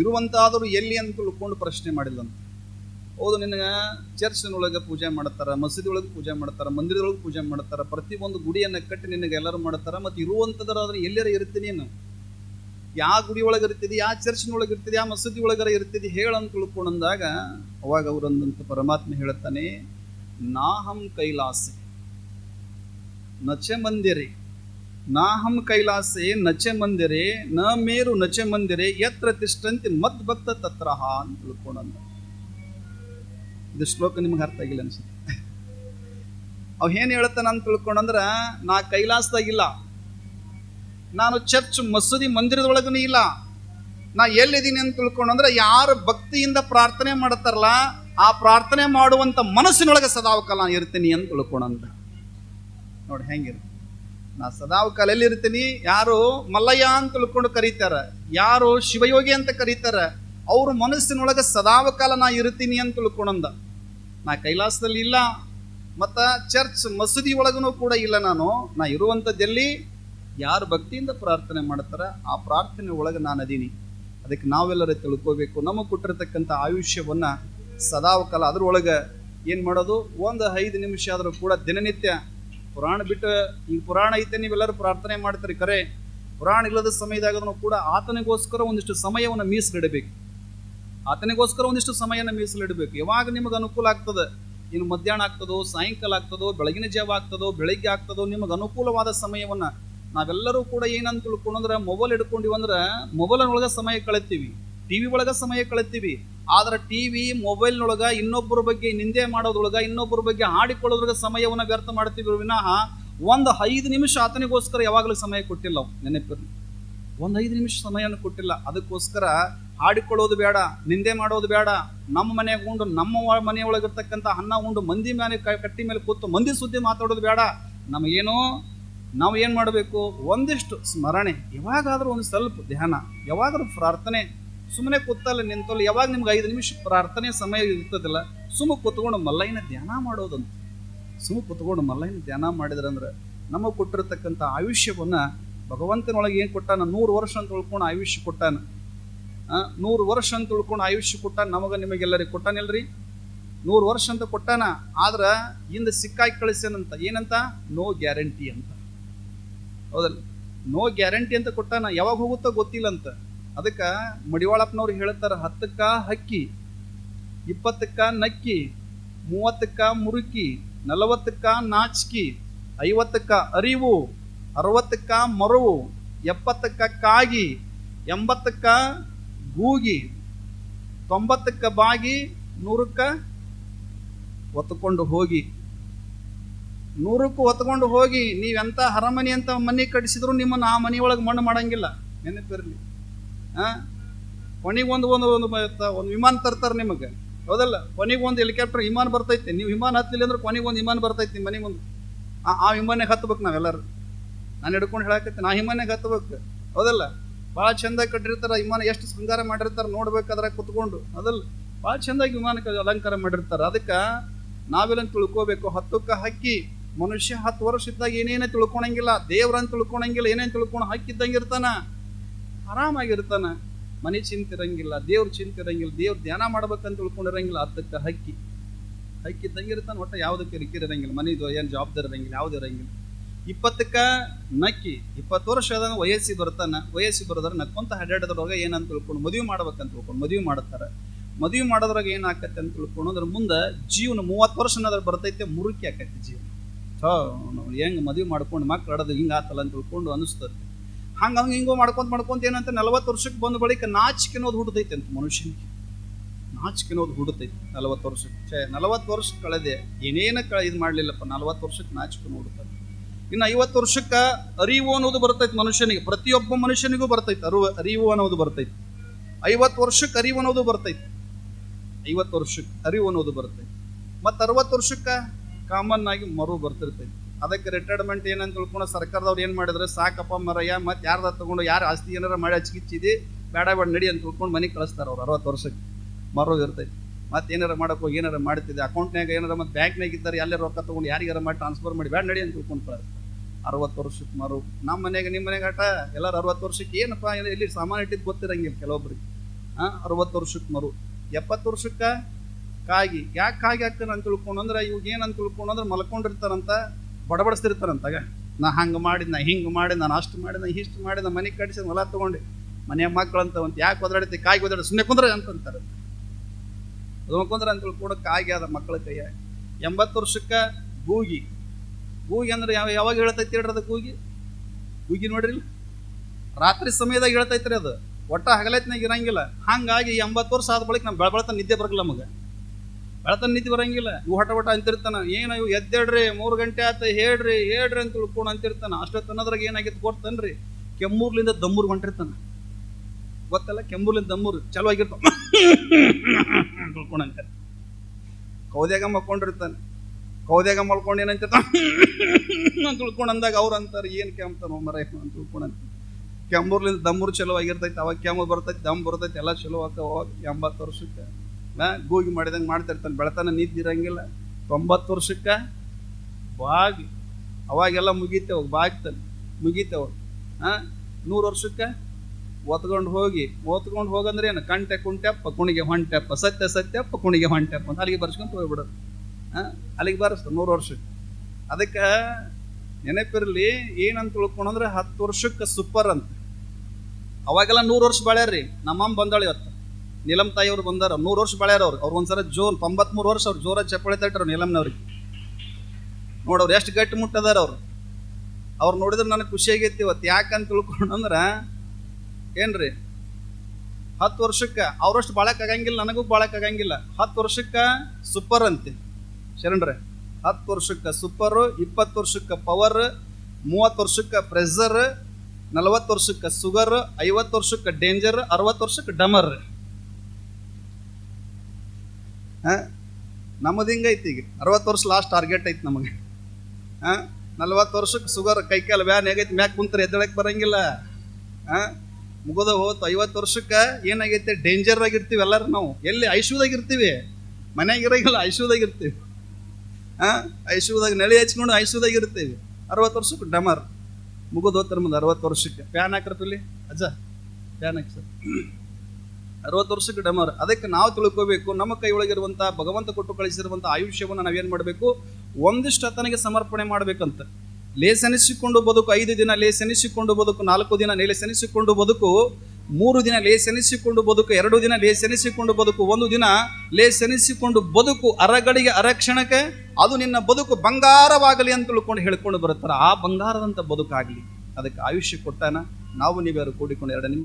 ಇರುವಂತಾದರೂ ಎಲ್ಲಿ ಅಂತ ತಿಳ್ಕೊಂಡು ಪ್ರಶ್ನೆ ಮಾಡಿಲ್ಲಂತ ಹೌದು ನಿನಗೆ ಚರ್ಚ್ನೊಳಗೆ ಪೂಜೆ ಮಾಡ್ತಾರೆ ಮಸೀದಿ ಒಳಗೆ ಪೂಜೆ ಮಾಡ್ತಾರೆ, ಮಂದಿರದೊಳಗೆ ಪೂಜೆ ಮಾಡ್ತಾರ, ಪ್ರತಿಯೊಂದು ಗುಡಿಯನ್ನು ಕಟ್ಟಿ ನಿನಗೆ ಎಲ್ಲರೂ ಮಾಡ್ತಾರ, ಮತ್ತು ಇರುವಂಥದ್ರಾದ್ರೆ ಎಲ್ಲರ ಇರ್ತೀನಿ ನೀನು? ಯಾವ ಗುಡಿ ಒಳಗೆ ಯಾವ ಚರ್ಚ್ನೊಳಗೆ ಇರ್ತಿದಿ ಯಾವ ಮಸೀದಿ ಒಳಗರ ಇರ್ತಿದಿ ಹೇಳಂತ ತಿಳ್ಕೊಂಡಂದಾಗ ಅವಾಗ ಅವರಂದಂತ ಪರಮಾತ್ಮ ಹೇಳುತ್ತಾನೆ ನಾಹಂ ಕೈಲಾಸೆ, ನಚೆ ಮಂದಿರೆ. ನಾಹಂ ಕೈಲಾಸೆ ನಚೆ ಮಂದಿರೆ, ನ ಮೇರು ನಚೆ ಮಂದಿರೆ ಎತ್ರ ತಿಷ್ಟಂತಿ ಮತ್ ಭಕ್ತ ತತ್ರಹ ಅಂತ ತಿಳ್ಕೊಂಡ ಇದು ಶ್ಲೋಕ ನಿಮ್ಗೆ ಅರ್ಥ ಆಗಿಲ್ಲ ಅನ್ಸುತ್ತೆ. ಅವ್ ಏನ್ ಹೇಳ್ತಾನ ಅಂತ ತಿಳ್ಕೊಂಡಂದ್ರ, ನಾ ಕೈಲಾಸದಾಗಿಲ್ಲ. ನಾನು ಚರ್ಚ್ ಮಸೂದಿ ಮಂದಿರದೊಳಗನೂ ಇಲ್ಲ. ನಾ ಎಲ್ಲಿದ್ದೀನಿ ಅಂತ ತಿಳ್ಕೊಂಡಂದ್ರೆ, ಯಾರು ಭಕ್ತಿಯಿಂದ ಪ್ರಾರ್ಥನೆ ಮಾಡ್ತಾರಲ್ಲ, ಆ ಪ್ರಾರ್ಥನೆ ಮಾಡುವಂತ ಮನಸ್ಸಿನೊಳಗೆ ಸದಾವಕಾಲ ಇರ್ತೀನಿ ಅಂತ ತಿಳ್ಕೊಂಡಂತ. ನೋಡಿ ಹೆಂಗಿರ ನಾ ಸದಾವಕಾಲ ಎಲ್ಲಿ ಇರ್ತೀನಿ ಯಾರು ಮಲ್ಲಯ್ಯ ಅಂತ ತಿಳ್ಕೊಂಡು ಕರೀತಾರ. ಯಾರು ಶಿವಯೋಗಿ ಅಂತ ಕರೀತಾರ. ಅವ್ರ ಮನಸ್ಸಿನೊಳಗೆ ಸದಾವಕಾಲ ನಾ ಇರ್ತೀನಿ ಅಂತ ತಿಳ್ಕೊಂಡಂದ. ನಾ ಕೈಲಾಸದಲ್ಲಿ ಇಲ್ಲ. ಮತ್ತು ಚರ್ಚ್ ಮಸೂದಿ ಒಳಗೂ ಕೂಡ ಇಲ್ಲ ನಾನು. ನಾ ಇರುವಂಥದ್ದೆಲ್ಲಿ ಯಾರು ಭಕ್ತಿಯಿಂದ ಪ್ರಾರ್ಥನೆ ಮಾಡ್ತಾರೆ, ಆ ಪ್ರಾರ್ಥನೆ ಒಳಗೆ ನಾನು ಅದೀನಿ. ಅದಕ್ಕೆ ನಾವೆಲ್ಲರೂ ತಿಳ್ಕೋಬೇಕು. ನಮಗೆ ಕೊಟ್ಟಿರತಕ್ಕಂಥ ಆಯುಷ್ಯವನ್ನ ಸದಾವಕಾಲ ಅದರೊಳಗೆ ಏನು ಮಾಡೋದು? ಒಂದು ಐದು ನಿಮಿಷ ಆದರೂ ಕೂಡ ದಿನನಿತ್ಯ ಪುರಾಣ ಬಿಟ್ಟು ಈ ಪುರಾಣ ಐತೆ ನೀವೆಲ್ಲರೂ ಪ್ರಾರ್ಥನೆ ಮಾಡ್ತೀರಿ, ಕರೆ. ಪುರಾಣ ಇಲ್ಲದ ಸಮಯದಾಗ ಕೂಡ ಆತನಿಗೋಸ್ಕರ ಒಂದಿಷ್ಟು ಸಮಯವನ್ನು ಮೀಸಲಿಡಬೇಕು. ಆತನಿಗೋಸ್ಕರ ಒಂದಿಷ್ಟು ಸಮಯನ ಮೀಸಲಿಡಬೇಕು. ಯಾವಾಗ ನಿಮಗೆ ಅನುಕೂಲ ಆಗ್ತದೆ? ಇನ್ನು ಮಧ್ಯಾಹ್ನ ಆಗ್ತದೋ, ಸಾಯಂಕಾಲ ಆಗ್ತದೋ, ಬೆಳಗಿನ ಜಾವ ಆಗ್ತದೋ, ಬೆಳಗ್ಗೆ ಆಗ್ತದೋ, ನಿಮಗೆ ಅನುಕೂಲವಾದ ಸಮಯವನ್ನ ನಾವೆಲ್ಲರೂ ಕೂಡ ಏನಂತ ತಿಳ್ಕೊಂಡ್ರೆ, ಮೊಬೈಲ್ ಹಿಡ್ಕೊಂಡಿವಂದ್ರೆ ಮೊಬೈಲ್ನೊಳಗೆ ಸಮಯ ಕಳಿತೀವಿ. ಟಿವಿ ಒಳಗೆ ಸಮಯ ಕಳಿತೀವಿ. ಆದ್ರೆ ಟಿವಿ ಮೊಬೈಲ್ನೊಳಗೆ ಇನ್ನೊಬ್ಬರ ಬಗ್ಗೆ ನಿಂದೆ ಮಾಡೋದ್ರೊಳಗ, ಇನ್ನೊಬ್ಬರ ಬಗ್ಗೆ ಹಾಡಿಕೊಳ್ಳೋದ್ರೊಳಗೆ ಸಮಯವನ್ನು ವ್ಯರ್ಥ ಮಾಡ್ತೀವಿ ವಿನಃ ಒಂದು ಐದು ನಿಮಿಷ ಆತನಿಗೋಸ್ಕರ ಯಾವಾಗಲೂ ಸಮಯ ಕೊಟ್ಟಿಲ್ಲ ಅವು ನೆನಪಿರಲಿ ಒಂದು ಐದು ನಿಮಿಷ ಸಮಯವನ್ನು ಕೊಟ್ಟಿಲ್ಲ. ಅದಕ್ಕೋಸ್ಕರ ಹಾಡಿಕೊಳ್ಳೋದು ಬೇಡ, ನಿಂದೆ ಮಾಡೋದು ಬೇಡ. ನಮ್ಮ ಮನೆಗೆ ಉಂಡು, ನಮ್ಮ ಮನೆಯೊಳಗಿರ್ತಕ್ಕಂಥ ಅನ್ನ ಉಂಡು, ಮಂದಿ ಮೇಲೆ ಕಟ್ಟಿ ಮೇಲೆ ಕೂತು ಮಂದಿ ಸುದ್ದಿ ಮಾತಾಡೋದು ಬೇಡ. ನಮಗೇನು, ನಾವು ಏನು ಮಾಡಬೇಕು? ಒಂದಿಷ್ಟು ಸ್ಮರಣೆ, ಯಾವಾಗಾದರೂ ಒಂದು ಸ್ವಲ್ಪ ಧ್ಯಾನ ಯಾವಾಗಾದ್ರೂ ಪ್ರಾರ್ಥನೆ ಸುಮ್ಮನೆ ಕೂತಲ್ಲ ನಿಂತಲ್ಲ. ಯಾವಾಗ ನಿಮ್ಗೆ ಐದು ನಿಮಿಷ ಪ್ರಾರ್ಥನೆ ಸಮಯ ಇರ್ತದಿಲ್ಲ ಸುಮ್ಮ ಕೂತ್ಕೊಂಡು ಮಲ್ಲಯ್ಯನ ಧ್ಯಾನ ಮಾಡೋದಂತ. ಸುಮ್ಮ ಕೂತ್ಕೊಂಡು ಮಲ್ಲಯ್ಯನ ಧ್ಯಾನ ಮಾಡಿದ್ರಂದ್ರೆ ನಮಗೆ ಕೊಟ್ಟಿರತಕ್ಕಂಥ ಆಯುಷ್ಯವನ್ನ ಭಗವಂತನೊಳಗೆ ಏನು ಕೊಟ್ಟಾನ? ನೂರು ವರ್ಷ ಅಂತ ಉಳ್ಕೊಂಡು ಆಯುಷ್ಯ ಕೊಟ್ಟಾನ. ನೂರು ವರ್ಷ ಅಂತ ಉಳ್ಕೊಂಡು ಆಯುಷ್ಯ ಕೊಟ್ಟಾನ, ನಮಗೆ ನಿಮಗೆಲ್ಲರಿಗೆ ಕೊಟ್ಟಾನಿಲ್ರಿ ನೂರು ವರ್ಷ ಅಂತ ಕೊಟ್ಟಾನ. ಆದ್ರೆ ಹಿಂದೆ ಸಿಕ್ಕಾಕಿ ಕಳಿಸ್ಯಾನಂತ ಏನಂತ? ನೋ ಗ್ಯಾರಂಟಿ ಅಂತ. ಹೌದಲ್ಲ? ನೋ ಗ್ಯಾರಂಟಿ ಅಂತ ಕೊಟ್ಟಾನ. ಯಾವಾಗ ಹೋಗುತ್ತೋ ಗೊತ್ತಿಲ್ಲ ಅಂತ ಅದಕ್ಕೆ ಮಡಿವಾಳಪ್ಪನವ್ರು ಹೇಳ್ತಾರ, ಹತ್ತಕ್ಕ ಹಕ್ಕಿ, ಇಪ್ಪತ್ತಕ್ಕ ನಕ್ಕಿ, ಮೂವತ್ತಕ್ಕ ಮುರುಕಿ, ನಲವತ್ತಕ್ಕ ನಾಚಿಕಿ, ಐವತ್ತಕ್ಕ ಅರಿವು, ಅರವತ್ತಕ್ಕ ಮರುವು, ಎಪ್ಪತ್ತಕ್ಕ ಕಾಗಿ, ಎಂಬತ್ತಕ್ಕ ಗೂಗಿ, ತೊಂಬತ್ತಕ್ಕ ಬಾಗಿ, ನೂರಕ್ಕ ಒತ್ತುಕೊಂಡು ಹೋಗಿ. ನೂರಕ್ಕೂ ಹೊತ್ಕೊಂಡು ಹೋಗಿ ನೀವೆಂಥ ಹರಮನಿ ಅಂತ ಮನೆ ಕಟ್ಟಿಸಿದ್ರು ನಿಮ್ಮನ್ನು ಆ ಮನೆಯೊಳಗೆ ಮಣ್ಣು ಮಾಡಂಗಿಲ್ಲ. ನೆನಪಿರಲಿ. ಆ? ಕೊನೆಗೆ ಒಂದು ಒಂದು ಒಂದು ಒಂದು ವಿಮಾನ ತರ್ತಾರೆ ನಿಮಗೆ. ಹೌದಲ್ಲ? ಕೊನೆಗೆ ಒಂದು ಹೆಲಿಕಾಪ್ಟರ್ ವಿಮಾನ ಬರ್ತೈತೆ. ನೀವು ವಿಮಾನ ಹತ್ತಲಿಲ್ಲ ಅಂದ್ರೆ ಕೊನೆಗೆ ಒಂದು ವಿಮಾನ ಬರ್ತೈತೆ ನಿಮ್ಮ ಮನೆ ಒಂದು ಆ ಆ ವಿಮಾನಾಗ ಹತ್ಬೇಕು ನಾವೆಲ್ಲರೂ ನಾನು ಹಿಡ್ಕೊಂಡು ಹೇಳಕತ್ತೆ ನಾ ವಿಮಾನಾಗ ಹತ್ಬೇಕು. ಹೌದಲ್ಲ? ಭಾಳ ಚಂದ ಕಟ್ಟಿರ್ತಾರೆ. ವಿಮಾನ ಎಷ್ಟು ಶೃಂಗಾರ ಮಾಡಿರ್ತಾರೆ ನೋಡ್ಬೇಕಾದ್ರೆ ಕುತ್ಕೊಂಡು. ಅದಲ್ಲ ಭಾಳ ಚಂದಾಗಿ ವಿಮಾನಕ್ಕೆ ಅಲಂಕಾರ ಮಾಡಿರ್ತಾರೆ. ಅದಕ್ಕೆ ನಾವೆಲ್ಲ ತಿಳ್ಕೋಬೇಕು. ಹತ್ತಕ್ಕ ಹಕ್ಕಿ. ಮನುಷ್ಯ ಹತ್ತು ವರ್ಷ ಇದ್ದಾಗ ಏನೇನೇ ತಿಳ್ಕೊಳಂಗಿಲ್ಲ ದೇವ್ರನ್ನ ತಿಳ್ಕೊಳಂಗಿಲ್ಲ ಏನೇನು ತಿಳ್ಕೊಂಡು ಹಕ್ಕಿದ್ದಂಗೆ ಇರ್ತಾನ. ಆರಾಮಾಗಿರ್ತಾನ. ಮನೆ ಚಿಂತೆ ಇರಂಗಿಲ್ಲ ದೇವ್ರ ಚಿಂತೆ ಇರಂಗಿಲ್ಲ ದೇವ್ರ ಧ್ಯಾನ ಮಾಡ್ಬೇಕಂತ ತಿಳ್ಕೊಂಡಿರಂಗಿಲ್ಲ ಹತ್ತಕ್ಕೆ ಹಕ್ಕಿ. ಹಕ್ಕಿ ಇರ್ತಾನೆ ಒಟ್ಟು ಯಾವುದಕ್ಕೆ ಕಿರಿಕಿರಿ ಇರಂಗಿಲ್ಲ ಮನೆದು ಏನು ಜವಾಬ್ದಾರಿ ಇರಂಗಿಲ್ಲ ಯಾವ್ದು ಇರಂಗಿಲ್ಲ. ಇಪ್ಪತ್ತಕ್ಕೆ ನಕ್ಕಿ, ಇಪ್ಪತ್ತು ವರ್ಷ ಆದಾಗ ವಯಸ್ಸಿ ಬರ್ತಾನ, ವಯಸ್ಸಿ ಬರೋದ್ರ ನಕ್ಕೊಂತ ಅಡ್ಡಾಡದ್ರೊಳಗ ಏನಂತ ತಿಳ್ಕೊಂಡು ಮದುವೆ ಮಾಡ್ಬೇಕಂತ ತಿಳ್ಕೊಂಡು ಮದುವೆ ಮಾಡ್ತಾರೆ. ಮದುವೆ ಮಾಡೋದ್ರಾಗ ಏನಾಕತ್ತೆ ಅಂತ ತಿಳ್ಕೊಂಡು ಅದ್ರ ಮುಂದೆ ಜೀವನ ಮೂವತ್ತು ವರ್ಷ ಅನ್ನೋದ್ರ ಬರ್ತೈತೆ, ಮುರುಕಿ ಆಕತ್ತೆ ಜೀವನ. ನಾವು ಹೆಂಗೆ ಮದುವೆ ಮಾಡ್ಕೊಂಡು ಮಕ್ಳು ಆಡೋದು ಹಿಂಗೆ ಆತಲ್ಲ ಅಂತ ತಿಳ್ಕೊಂಡು ಅನಿಸ್ತದೆ. ಹಂಗೆ ಹಂಗೆ ಹಿಂಗೋ ಮಾಡ್ಕೊಂತ ಮಾಡ್ಕೊಂತ ಏನಂತ ನಲವತ್ತು ವರ್ಷಕ್ಕೆ ಬಂದ ಬಳಿಕ ನಾಚಿಕೆ ಅನ್ನೋದು ಹುಡ್ತೈತೆ ಅಂತ ಮನುಷ್ಯನಿಗೆ. ನಾಚಿಕೆ ಅನ್ನೋದು ಹುಡುತೈತಿ ನಲವತ್ತು ವರ್ಷಕ್ಕೆ. ಛೇ, ನಲವತ್ತು ವರ್ಷ ಕಳೆದೆ, ಏನೇನ ಕಳೆ ಇದು ಮಾಡಲಿಲ್ಲಪ್ಪ, ನಲವತ್ತು ವರ್ಷಕ್ಕೆ ನಾಚಿಕೆ ನೋಡ್ತಾರೆ ಇನ್ನು ಐವತ್ತು ವರ್ಷಕ್ಕೆ ಅರಿವು ಅನ್ನೋದು ಬರ್ತೈತೆ ಮನುಷ್ಯನಿಗೆ, ಪ್ರತಿಯೊಬ್ಬ ಮನುಷ್ಯನಿಗೂ ಬರ್ತೈತೆ ಅರಿವು ಅರಿವು ಅನ್ನೋದು ಬರ್ತೈತೆ. ಐವತ್ತು ವರ್ಷಕ್ಕೆ ಅರಿವು ಅನ್ನೋದು ಬರ್ತೈತೆ. ಐವತ್ತು ವರ್ಷಕ್ಕೆ ಅರಿವು ಅನ್ನೋದು ಬರ್ತೈತೆ. ಮತ್ತು ಅರವತ್ತು ವರ್ಷಕ್ಕೆ ಕಾಮನ್ ಆಗಿ ಮರು ಬರ್ತಿರ್ತೈತಿ. ಅದಕ್ಕೆ ರಿಟೈರ್ಮೆಂಟ್ ಏನಂತ ತಿಳ್ಕೊಂಡು ಸರ್ಕಾರದವ್ರು ಏನು ಮಾಡಿದ್ರೆ? ಸಾಕಪ್ಪ, ಮರಯ್ಯ ಮತ್ತೆ ಯಾರ್ದ ತಗೊಂಡು ಯಾರು ಆಸ್ತಿ ಏನಾರ ಮಾಡಿ ಹಚ್ಕಿಚ್ಚಿದಿ ಬೇಡ ಬೇಡ, ನಡಿ ಅಂತ ತಿಳ್ಕೊಂಡು ಮನೆಗೆ ಕಳಿಸ್ತಾರೆ ಅವ್ರು ಅರವತ್ತು ವರ್ಷಕ್ಕೆ. ಮರೋದು ಇರ್ತೈತಿ. ಮತ್ತೆ ಏನಾರ ಮಾಡಕ್ಕೆ ಹೋಗಿ ಏನಾರ ಮಾಡ್ತಿದ್ದೆ. ಅಕೌಂಟ್ನಾಗ ಏನಾರ ಮತ್ತೆ ಬ್ಯಾಂಕ್ನಾಗ ಇದ್ದಾರೆ, ಅಲ್ಲೇ ರೊಕ್ಕ ತೊಗೊಂಡು ಯಾರಿಗಾರ ಮಾಡಿ ಟ್ರಾನ್ಸ್ಫರ್ ಮಾಡಿ, ಬೇಡ, ನಡಿ ಅಂತ ತಿಳ್ಕೊಂಡು ಅರವತ್ತು ವರ್ಷಕ್ಕೆ ಮರು. ನಮ್ಮ ಮನೆಗೆ ನಿಮ್ಮ ಮನೆಗೆ ಆಟ? ಎಲ್ಲರೂ ಅರವತ್ತು ವರ್ಷಕ್ಕೆ ಏನಪ್ಪ? ಇಲ್ಲಿ ಸಾಮಾನ್ಯ ಸಾಮಾನು ಇಟ್ಟಿದ್ದು ಗೊತ್ತಿರಂಗಿಲ್ಲ ಕೆಲವೊಬ್ರಿಗೆ. ಹಾಂ ಅರವತ್ತು ವರ್ಷಕ್ಕೆ ಮರು. ಎಪ್ಪತ್ತು ವರ್ಷಕ್ಕೆ? ಕಾಗಿ. ಯಾಕೆ ಕಾಗಿ ಹಾಕ್ತಾರೆ ಅಂತ ತಿಳ್ಕೊಂಡು ಅಂದ್ರೆ ಇವಾಗ ಏನಂತ ತಿಳ್ಕೊಂಡು ಅಂದ್ರೆ ಮಲ್ಕೊಂಡಿರ್ತಾರಂತ ಬಡಬಡಿಸ್ತಿರ್ತಾರಂತಾಗ? ನಾ ಹಂಗೆ ಮಾಡಿ ನಾ ಹಿಂಗೆ ಮಾಡಿ ನಾನು ಅಷ್ಟು ಮಾಡಿ ನಾ ಇಷ್ಟು ಮಾಡಿ ನಾ ಮನೆ ಕಟ್ಟಿಸಿ ಹೊಲ ತೊಗೊಂಡು. ಮನೆಯ ಮಕ್ಕಳು ಅಂತ ಅಂತ ಯಾಕೆ ಒದಾಡೈತಿ ಕಾಯಿ ಒದಾಡ ಸುಮ್ಮನೆ ಕುಂದ್ರೆ ಅಂತಂತಾರೆ. ಅದು ಕುಂದ್ರೆ ಅಂತ ಕೂಡ ಕಾಯಿಗೆ ಅದ ಮಕ್ಕಳ ಕೈಯ. ಎಂಬತ್ತು ವರ್ಷಕ್ಕೆ ಗೂಗಿ. ಗೂಗಿ ಅಂದ್ರೆ ಯಾವ, ಯಾವಾಗ ಹೇಳ್ತೈತಿ ಹೇಳ್ರಿ ಅದು ಗೂಗಿ? ಗೂಗಿ ನೋಡ್ರಿ ರಾತ್ರಿ ಸಮಯದಾಗ ಹೇಳ್ತೈತ್ರಿ ಅದು. ಒಟ್ಟ ಹಗಲೈತ್ನಾಗ ಇರಂಗಿಲ್ಲ. ಹಂಗಾಗಿ ಎಂಬತ್ತು ವರ್ಷ ಆದ ಬಳಿಕ ನಾವು ಬೆಳಬಳತ ನಿದ್ದೆ ಬರಲ್ಲ ನಮಗೆ. ಬೆಳತನ ನೀತಿ ಬರಂಗಿಲ್ಲ. ಇವು ಹೊಟ್ಟ ಹೊಟ ಅಂತಿರ್ತಾನ. ಏನು ಇವು ಎದ್ದೇಳ್ರಿ, ಮೂರು ಗಂಟೆ ಆತ ಹೇಳ್ರಿ ಹೇಳ್ರಿ ಅಂತ ತಿಳ್ಕೊಂಡು ಅಂತಿರ್ತಾನ. ಅಷ್ಟೊತ್ತನ್ನದ್ರಾಗ ಏನಾಗಿತ್ತು ಗೊತ್ತನ್ರಿ? ಕೆಮ್ಮೂರ್ಲಿಂದ ದಮ್ಮೂರ್ ಹೊಂಟಿರ್ತಾನ. ಗೊತ್ತಲ್ಲ? ಕೆಮ್ಮೂರ್ಲಿಂದ ದಮ್ಮೂರು ಚಲೋ ಆಗಿರ್ತಾವ. ಅಂತ ಕೌದ್ಯಾಗ ಮಕ್ಕೊಂಡಿರ್ತಾನೆ ಕೌದ್ಯಾಗ ಮಲ್ಕೊಂಡು ಅಂತ ತಿಳ್ಕೊಂಡು ಅಂದಾಗ ಅವ್ರು ಅಂತಾರೆ, ಏನು ಕೆಮ್ತಾನೋ ಮರ ಅಂತ ತಿಳ್ಕೊಂಡಂತ ಕೆಮ್ಮೂರ್ಲಿಂದ ದಮ್ಮೂರು ಚಲೋ ಆಗಿರ್ತೈತಿ, ಅವಾಗ ಕೆಮ್ಮು ಬರ್ತೈತಿ, ದಮ್ ಬರ್ತೈತಿ, ಎಲ್ಲ ಚಲೋ ಆಗ್ತಾವ ಎಂಬತ್ತು ವರ್ಷಕ್ಕೆ. ಗೂಗಿ ಮಾಡಿದಂಗೆ ಮಾಡ್ತಿರ್ತಾನೆ ಬೆಳತನ ನಿದ್ದಿರಂಗಿಲ್ಲ ತೊಂಬತ್ತು ವರ್ಷಕ್ಕೆ ಬಾಗಿ. ಅವಾಗೆಲ್ಲ ಮುಗೀತೇವ ಬಾಗ್ತಾನೆ ಮುಗೀತೇವ ಹಾಂ? ನೂರು ವರ್ಷಕ್ಕೆ ಒತ್ಕೊಂಡು ಹೋಗಿ. ಒತ್ಕೊಂಡು ಹೋಗಂದ್ರೆ ಏನು? ಕಂಟೆ ಕುಂಟೆಪ್ಪ, ಕುಣಿಗೆ ಹೊಂಟೆಪ್ಪ. ಸತ್ಯ ಸತ್ಯಪ್ಪ, ಕುಣಿಗೆ ಹೊಂಟೆಪ್ಪ. ಅಂತ ಅಲ್ಲಿಗೆ ಬರ್ಸ್ಕೊಂಡು ಹೋಗ್ಬಿಡೋದು. ಹಾಂ? ಅಲ್ಲಿಗೆ ಬರ್ಸ್ತು ನೂರು ವರ್ಷಕ್ಕೆ. ಅದಕ್ಕೆ ನೆನಪಿರಲಿ, ಏನಂತ ತಿಳ್ಕೊಂಡ್ರೆ ಹತ್ತು ವರ್ಷಕ್ಕೆ ಸೂಪರ್ ಅಂತ. ಅವಾಗೆಲ್ಲ ನೂರು ವರ್ಷ ಬಾಳ್ಯಾರ್ರಿ. ನಮ್ಮಮ್ಮ ಬಂದಾಳೆ ಇವತ್ತು. ನೀಲಂ ತಾಯಿಯವ್ರು ಬಂದಾರ. ನೂರು ವರ್ಷ ಬಾಳ್ಯಾರ ಅವ್ರು ಅವ್ರು ಒಂದ್ಸಲ ಜೋರ್ ತೊಂಬತ್ಮೂರು ವರ್ಷ ಅವ್ರು ಜೋರ ಚಪ್ಪಳಿ ತಟ್ಟರು ನೀಲಂನವ್ರಿಗೆ. ನೋಡವ್ರು ಎಷ್ಟು ಗಟ್ಟಿ ಮುಟ್ಟದಾರ ಅವ್ರು. ಅವ್ರು ನೋಡಿದ್ರೆ ನನಗೆ ಖುಷಿ ಆಗೈತಿ ಇವತ್ತು ಯಾಕಂತ ತಿಳ್ಕೊಂಡಂದ್ರ, ಏನ್ರಿ? ಹತ್ತು ವರ್ಷಕ್ಕೆ ಅವ್ರಷ್ಟು ಬಾಳಕ್ ಆಗಂಗಿಲ್ಲ, ನನಗೂ ಬಾಳಕ್ ಆಗಂಗಿಲ್ಲ. ಹತ್ತು ವರ್ಷಕ್ಕೆ ಸೂಪರ್ ಅಂತೆ. ಶರಣ್ರೆ, ಹತ್ತು ವರ್ಷಕ್ಕೆ ಸೂಪರು ಇಪ್ಪತ್ತು ವರ್ಷಕ್ಕೆ ಪವರ್ ಮೂವತ್ತು ವರ್ಷಕ್ಕೆ ಪ್ರೆಷರ್ ನಲವತ್ತು ವರ್ಷಕ್ಕೆ ಸುಗರ್ ಐವತ್ತು ವರ್ಷಕ್ಕೆ ಡೇಂಜರ್ ಅರವತ್ತು ವರ್ಷಕ್ಕೆ ಡಮರ್ ಹಾಂ? ನಮ್ಮದು ಹಿಂಗೈತಿ ಈಗ? ಅರವತ್ತು ವರ್ಷ ಲಾಸ್ಟ್ ಟಾರ್ಗೆಟ್ ಐತಿ ನಮಗೆ. ಹಾಂ? ನಲ್ವತ್ತು ವರ್ಷಕ್ಕೆ ಸುಗರ್ ಕೈಕಾಲು ವ್ಯಾನ್ ಹೇಗೈತಿ ಮ್ಯಾಕ್ ಕುಂತ್ರೆ ಎದ್ದಳಕ್ಕೆ ಬರಂಗಿಲ್ಲ. ಹಾಂ? ಮುಗಿದ ಹೋತು. ಐವತ್ತು ವರ್ಷಕ್ಕೆ ಏನಾಗೈತೆ? ಡೇಂಜರ್ ಆಗಿರ್ತೀವಿ ಎಲ್ಲರೂ ನಾವು. ಎಲ್ಲಿ? ಐಶ್ವದಾಗ ಮನೆಯಾಗಿರೋಂಗಿಲ್ಲ ಮನ್ಯಾಗ ಇರಂಗಿಲ್ಲ, ಐಶ್ವದಾಗ ಇರ್ತೀವಿ. ಹಾಂ? ಐಶ್ವದಾಗ ನೆಲೆ ಹಚ್ಕೊಂಡು ಐಶ್ವದಾಗ ಇರ್ತೀವಿ. ಅರವತ್ತು ವರ್ಷಕ್ಕೆ ಡಮರ್. ಮುಗಿದು ಹೋಗ್ತಾರೆ ಮುಂದೆ ಅರವತ್ತು ವರ್ಷಕ್ಕೆ. ಫ್ಯಾನ್ ಹಾಕಿರ್ತೀವಿ ಅಜ್ಜ ಫ್ಯಾನ್ ಹಾಕಿ ಸರ್. ಅರವತ್ತು ವರ್ಷಕ್ಕೆ ಡಮರ್ ಅದಕ್ಕೆ ನಾವು ತಿಳ್ಕೋಬೇಕು, ನಮ್ಮ ಕೈ ಭಗವಂತ ಕೊಟ್ಟು ಕಳಿಸಿರುವಂಥ ಆಯುಷ್ಯವನ್ನು ನಾವೇನು ಮಾಡಬೇಕು? ಒಂದಿಷ್ಟು ಆತನಿಗೆ ಸಮರ್ಪಣೆ ಮಾಡಬೇಕಂತ. ಲೇಸನಿಸಿಕೊಂಡು ಬದುಕು ಐದು ದಿನ ಲೇಸನಿಸಿಕೊಂಡು ಬದುಕು ನಾಲ್ಕು ದಿನ ಲೇಸನಿಸಿಕೊಂಡು ಬದುಕು ಮೂರು ದಿನ ಲೇಸೆನಿಸಿಕೊಂಡು ಬದುಕು ಎರಡು ದಿನ ಲೇಸೆನಿಸಿಕೊಂಡು ಬದುಕು ಒಂದು ದಿನ ಲೇಸೆನಿಸಿಕೊಂಡು ಬದುಕು ಅರಗಳಿಗೆ ಅರಕ್ಷಣಕ್ಕೆ ಅದು ನಿನ್ನ ಬದುಕು ಬಂಗಾರವಾಗಲಿ ಅಂತ ತಿಳ್ಕೊಂಡು ಹೇಳ್ಕೊಂಡು ಬರುತ್ತಾರೆ. ಆ ಬಂಗಾರದಂಥ ಬದುಕಾಗಲಿ. ಅದಕ್ಕೆ ಆಯುಷ್ಯ ಕೊಟ್ಟಾನ? ನಾವು ನೀವ್ಯಾರು ಕೂಡಿಕೊಂಡು ಎರಡು ನಿಮಿಷ